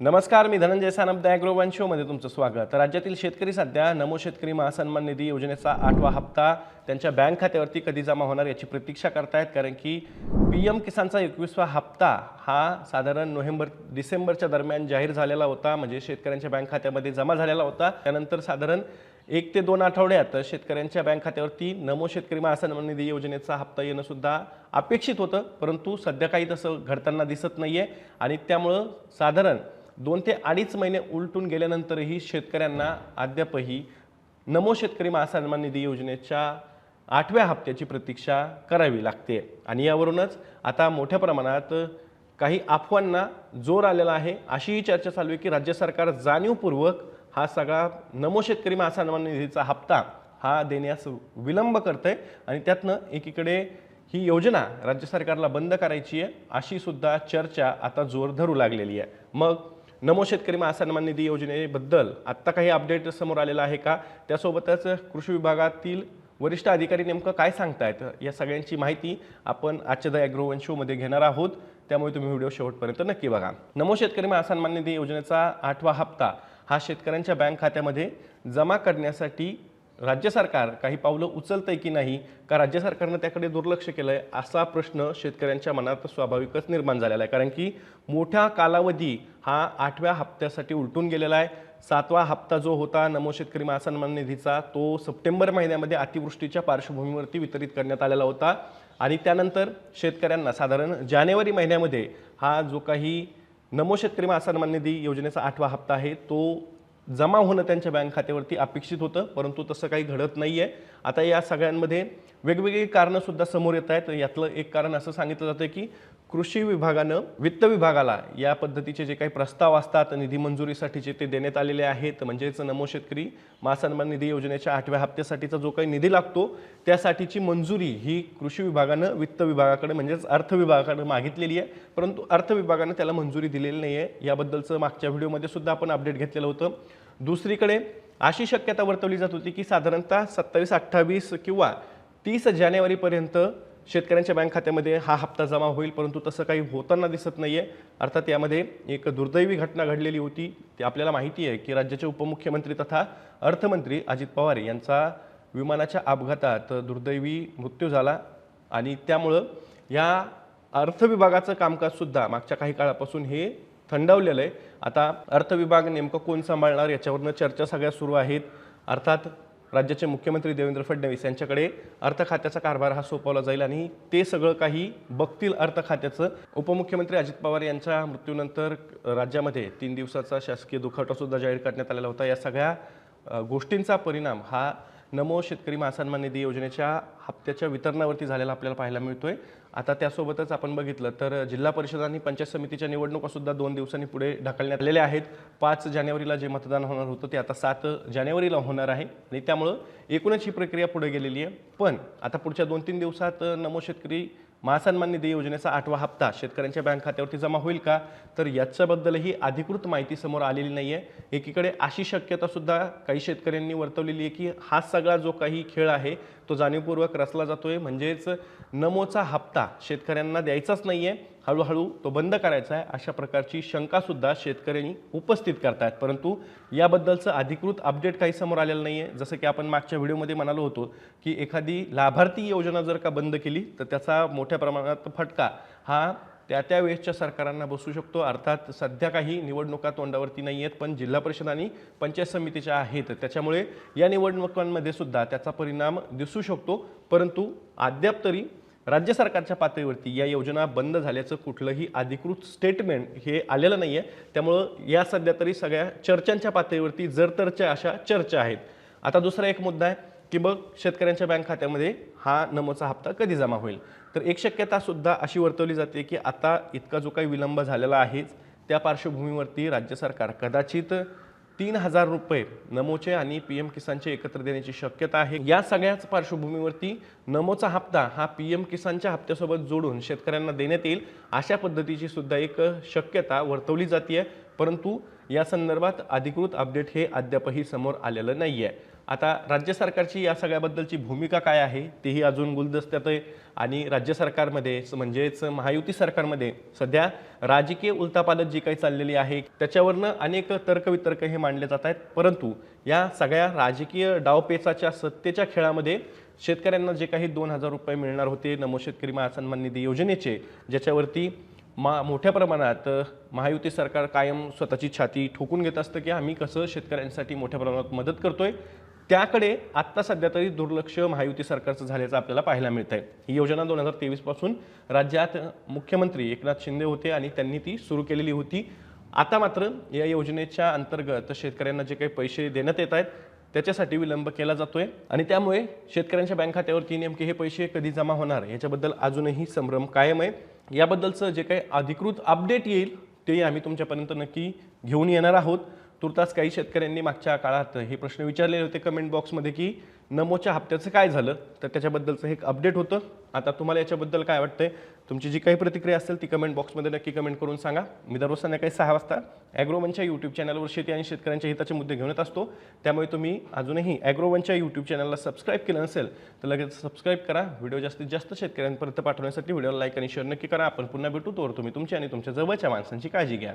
नमस्कार मी धनंजय सानप द ॲग्रोवन शोमध्ये तुमचं स्वागत. राज्यातील शेतकरी सध्या नमो शेतकरी महासन्मान निधी योजनेचा आठवा हप्ता त्यांच्या बँक खात्यावरती कधी जमा होणार याची प्रतीक्षा करतायत कारण की पी एम किसानचा एकवीसवा हप्ता हा साधारण नोव्हेंबर डिसेंबरच्या दरम्यान जाहीर झालेला होता म्हणजे शेतकऱ्यांच्या बँक खात्यामध्ये जमा झालेला होता. त्यानंतर साधारण एक ते दोन आठवड्यात शेतकऱ्यांच्या बँक खात्यावरती नमो शेतकरी महासन्मान निधी योजनेचा हप्ता येणं सुद्धा अपेक्षित होतं परंतु सध्या काही तसं घडताना दिसत नाही आहे आणि त्यामुळं साधारण दोन ते अडीच महिने उलटून गेल्यानंतरही शेतकऱ्यांना अद्यापही नमो शेतकरी महासन्मान निधी योजनेच्या आठव्या हप्त्याची प्रतीक्षा करावी लागते. आणि यावरूनच आता मोठ्या प्रमाणात काही अफवांना जोर आलेला आहे. अशीही चर्चा चालू आहे की राज्य सरकार जाणीवपूर्वक हा सगळा नमो शेतकरी महासन्मान निधीचा हप्ता हा देण्यास विलंब करतंय आणि त्यातनं एकीकडे ही योजना राज्य सरकारला बंद करायची आहे अशी सुद्धा चर्चा आता जोर धरू लागलेली आहे. मग नमो शेतकरी महासन्मान निधी योजनेबद्दल आत्ता काही अपडेट समोर आलेला आहे का? त्यासोबतच कृषी विभागातील वरिष्ठ अधिकारी नेमकं काय सांगतायत? या सगळ्यांची माहिती आपण आजच्या द ॲग्रोवन शोमध्ये घेणार आहोत. त्यामुळे तुम्ही व्हिडिओ शेवटपर्यंत नक्की बघा. नमो शेतकरी महासन्मान निधी योजनेचा आठवा हप्ता हा शेतकऱ्यांच्या बँक खात्यामध्ये जमा करण्यासाठी राज्य सरकार काही पावलं उचलतंय की नाही? का राज्य सरकारनं त्याकडे दुर्लक्ष केलं आहे असा प्रश्न शेतकऱ्यांच्या मनात स्वाभाविकच निर्माण झालेला आहे. कारण की मोठा कालावधी हा आठव्या हप्त्यासाठी उलटून गेलेला आहे. सातवा हप्ता जो होता नमो शेतकरी महासन्मान निधीचा तो सप्टेंबर महिन्यामध्ये अतिवृष्टीच्या पार्श्वभूमीवरती वितरित करण्यात आलेला होता. आणि त्यानंतर शेतकऱ्यांना साधारण जानेवारी महिन्यामध्ये हा जो काही नमो शेतकरी महासन्मान निधी योजनेचा आठवा हप्ता आहे तो जमा होणं त्यांच्या बँक खात्यावरती अपेक्षित होतं परंतु तसं काही घडत नाही आहे आता या सगळ्यांमध्ये वेगवेगळी कारणंसुद्धा समोर येत आहेत. यातलं एक कारण असं सांगितलं जातं की कृषी विभागानं वित्त विभागाला या पद्धतीचे जे काही प्रस्ताव असतात निधी मंजुरीसाठीचे ते देण्यात आलेले आहेत म्हणजेच नमो शेतकरी महासन्मान निधी योजनेच्या आठव्या हप्त्यासाठीचा जो काही निधी लागतो त्यासाठीची मंजुरी ही कृषी विभागानं वित्त विभागाकडे म्हणजेच अर्थ विभागाकडे मागितलेली आहे. परंतु अर्थ विभागानं त्याला मंजुरी दिलेली नाही आहे याबद्दलचं मागच्या व्हिडिओमध्ये सुद्धा आपण अपडेट घेतलेलं होतं. दुसरीकडे अशी शक्यता वर्तवली जात होती की साधारणतः सत्तावीस अठ्ठावीस किंवा तीस जानेवारीपर्यंत शेतकऱ्यांच्या बँक खात्यामध्ये हा हप्ता जमा होईल परंतु तसं काही होताना दिसत नाही आहे अर्थात यामध्ये एक दुर्दैवी घटना घडलेली होती. ती आपल्याला माहिती आहे की राज्याचे उपमुख्यमंत्री तथा अर्थमंत्री अजित पवार यांचा विमानाच्या अपघातात दुर्दैवी मृत्यू झाला आणि त्यामुळं या अर्थ विभागाचं कामकाजसुद्धा मागच्या काही काळापासून हे थंडावलेलं आहे. आता अर्थ विभाग नेमकं कोण सांभाळणार याच्यावरनं चर्चा सगळ्या सुरू आहेत. अर्थात राज्याचे मुख्यमंत्री देवेंद्र फडणवीस यांच्याकडे अर्थ खात्याचा कारभार हा सोपवला जाईल आणि ते सगळं काही बघतील अर्थ खात्याचं उपमुख्यमंत्री अजित पवार यांच्या मृत्यूनंतर राज्यामध्ये तीन दिवसाचा शासकीय दुखावटासुद्धा जाहीर करण्यात आलेला होता. या सगळ्या गोष्टींचा परिणाम हा नमो शेतकरी महासन्मान निधी योजनेच्या हप्त्याच्या वितरणावरती झालेला आपल्याला पाहायला मिळतोय. आता त्यासोबतच आपण बघितलं तर जिल्हा परिषद आणि पंचायत समितीच्या निवडणुका सुद्धा दोन दिवसांनी पुढे ढकलण्यात आलेल्या आहेत. पाच जानेवारीला जे मतदान होणार होतं ते आता सात जानेवारीला होणार आहे आणि त्यामुळं एकूणच ही प्रक्रिया पुढे गेलेली आहे. पण आता पुढच्या दोन तीन दिवसात नमो शेतकरी महासन्मान निधी योजनेचा आठवा हप्ता शेतकऱ्यांच्या बँक खात्यावरती जमा होईल का? तर याच्याबद्दलही अधिकृत माहिती समोर आलेली नाही आहे एकीकडे अशी शक्यता सुद्धा काही शेतकऱ्यांनी वर्तवलेली आहे की हा सगळा जो काही खेळ आहे तो जाणीवपूर्वक रचला जातोय. म्हणजेच नमोचा हप्ता शेतकऱ्यांना द्यायचाच नाही आहे हळूहळू तो बंद करायचा आहे अशा प्रकारची शंकासुद्धा शेतकऱ्यांनी उपस्थित करतायत. परंतु याबद्दलचं अधिकृत अपडेट काही समोर आलेलं नाही आहे जसं की आपण मागच्या व्हिडिओमध्ये म्हणालो होतो की एखादी लाभार्थी योजना जर का बंद केली तर त्याचा मोठ्या प्रमाणात फटका हा त्या त्या वेळेसच्या सरकारांना बसू शकतो. अर्थात सध्या काही निवडणुका तोंडावरती नाही आहेत पण जिल्हा परिषद आणि पंचायत समितीच्या आहेत त्याच्यामुळे या निवडणुकांमध्ये सुद्धा त्याचा परिणाम दिसू शकतो. परंतु अद्याप तरी राज्य सरकारच्या पातळीवरती या योजना बंद झाल्याचं कुठलंही अधिकृत स्टेटमेंट हे आलेलं नाही आहे त्यामुळं या सध्या तरी सगळ्या चर्चांच्या पातळीवरती जरतरच्या अशा चर्चा आहेत. आता दुसरा एक मुद्दा आहे की मग शेतकऱ्यांच्या बँक खात्यामध्ये हा नमोचा हप्ता कधी जमा होईल? तर एक शक्यता सुद्धा अशी वर्तवली जाते की आता इतका जो काही विलंब झालेला आहेच त्या पार्श्वभूमीवरती राज्य सरकार कदाचित तीन हजार रुपये नमोचे आणि पी एम किसानचे एकत्र देण्याची शक्यता आहे. या सगळ्याच पार्श्वभूमीवरती नमोचा हप्ता हा पी एम किसानच्या हप्त्यासोबत जोडून शेतकऱ्यांना देण्यात येईल. अशा पद्धतीची सुद्धा एक शक्यता वर्तवली जाते परंतु या संदर्भात अधिकृत अपडेट हे अद्यापही समोर आलेलं नाही आहे आता राज्य सरकारची या सगळ्याबद्दलची भूमिका काय आहे तेही अजून गुलदस्त्यात आहे आणि राज्य सरकारमध्ये म्हणजेच महायुती सरकारमध्ये सध्या राजकीय उलतापालत जी काही चाललेली आहे त्याच्यावरनं अनेक तर्कवितर्क हे मांडले जात आहेत. परंतु या सगळ्या राजकीय डावपेचाच्या सत्तेच्या खेळामध्ये शेतकऱ्यांना जे काही दोन हजार रुपये मिळणार होते नमो शेतकरी महासन्मान निधी योजनेचे ज्याच्यावरती मा मोठ्या प्रमाणात महायुती सरकार कायम स्वतःची छाती ठोकून घेत असतं की आम्ही कसं शेतकऱ्यांसाठी मोठ्या प्रमाणात मदत करतोय. त्याकडे आत्ता सध्या तरी दुर्लक्ष महायुती सरकारचं झाल्याचं आपल्याला पाहायला मिळत आहे ही योजना दोन हजार तेवीसपासून राज्यात मुख्यमंत्री एकनाथ शिंदे होते आणि त्यांनी ती सुरू केलेली होती. आता मात्र या योजनेच्या अंतर्गत शेतकऱ्यांना जे काही पैसे देण्यात येत आहेत त्याच्यासाठी विलंब केला जातोय आणि त्यामुळे शेतकऱ्यांच्या बँक खात्यावरती नेमके हे पैसे कधी जमा होणार याच्याबद्दल अजूनही संभ्रम कायम आहे. याबद्दलचं जे काही अधिकृत अपडेट येईल ते आम्ही तुमच्यापर्यंत नक्की घेऊन येणार आहोत. तुर्तास काही शेतकऱ्यांनी मागच्या काळात हे प्रश्न विचारलेले होते कमेंट बॉक्समध्ये की नमोच्या हप्त्याचं काय झालं? तर त्याच्याबद्दलचं हे एक अपडेट होतं. आता तुम्हाला याच्याबद्दल काय वाटतंय? तुमची जी काही प्रतिक्रिया असेल ती कमेंट बॉक्समध्ये नक्की कमेंट करून सांगा. मी दररोज संध्याकाळी सहा वाजता ॲग्रोवनच्या यूट्यूब चॅनलवर शेती आणि शेतकऱ्यांच्या हिताचे मुद्दे घेऊन येत असतो. त्यामुळे तुम्ही अजूनही ॲग्रोवनच्या यूट्यूब चॅनलला सबस्क्राईब केलं नसेल तर लगेच सबस्क्राईब करा. व्हिडिओ जास्तीत जास्त शेतकऱ्यांपर्यंत पाठवण्यासाठी व्हिडिओला लाईक आणि शेअर नक्की करा. आपण पुन्हा भेटू तोवर तुम्ही तुमची आणि तुमच्या जवळच्या माणसांची काळजी घ्या.